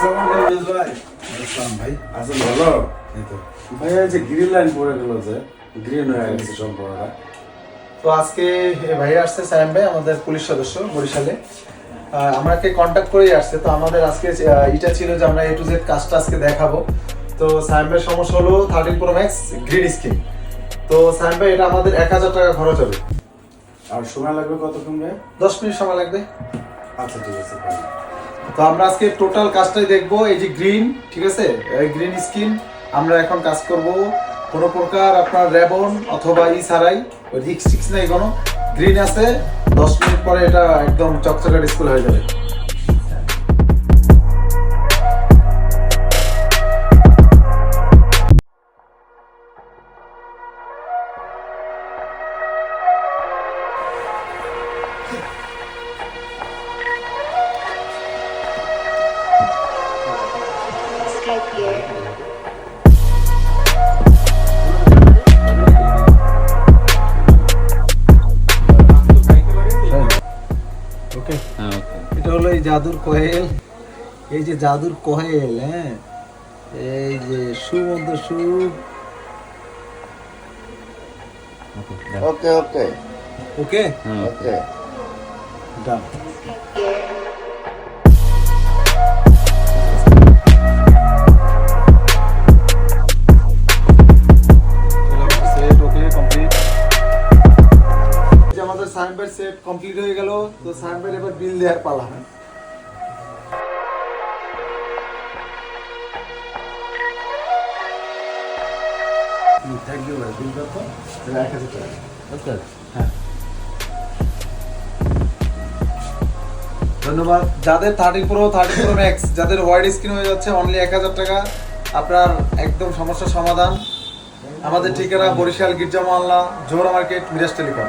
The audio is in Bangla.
আসসালামু ভাই আসসালাম ভাই আছেন ভালো ভাই যে গ্রিন লাইন পড়ে গেল যে গ্রিন হয়ে গেছে সম্পূর্ণটা তো আজকে ভাই আসছে সায়েম ভাই আমাদের পুলিশ সদস্য। বরিশালে আমাকে কন্ট্যাক্ট করেই আসছে তো আমাদের আজকে এটা ছিল যে আমরা এ টু জেড কাজটা আজকে দেখাবো। তো সায়েম ভাইয়ের সমস্যা হলো thirteen pro max green screen তো সায়েম ভাই এটা আমাদের এক হাজার টাকা খরচ হবে। আর সময় লাগবে কতক্ষণ ভাই দশ মিনিট সময় লাগবে। আচ্ছা ঠিক আছে ভাই। তো আমরা আজকে টোটাল কাজটাই দেখব, এই যে গ্রিন ঠিক আছে? গ্রিন স্কিন আমরা এখন কাজ করব কোনো প্রকার আপনার রেবন অথবা ই ছাড়াই, ওই রিক্স টিক্স নাই কোনো। গ্রিন আছে, দশ মিনিট পরে এটা একদম চকচকে স্কুল হয়ে যাবে। এটা হলো এই জাদুর কোয়েল এই যে জাদুর কোয়েল হ্যাঁ এই যে সুমন্ত সু Okay, okay, okay okay. Done set complete হয়ে গেল তো এবার বিল দেওয়ার পালা। থ্যাংক ইউ ভাই বিল কত এক হাজার টাকা। ওকে হ্যাঁ। ধন্যবাদ। যাদের thirty pro thirty pro max যাদের ওয়াইড স্ক্রিন হয়ে যাচ্ছে অনলি এক হাজার টাকা আপনার একদম সমস্যার সমাধান। আমাদের ঠিকানা বরিশাল গির্জা মহল্লা জোহরা মার্কেট মিরাজ টেলিকম।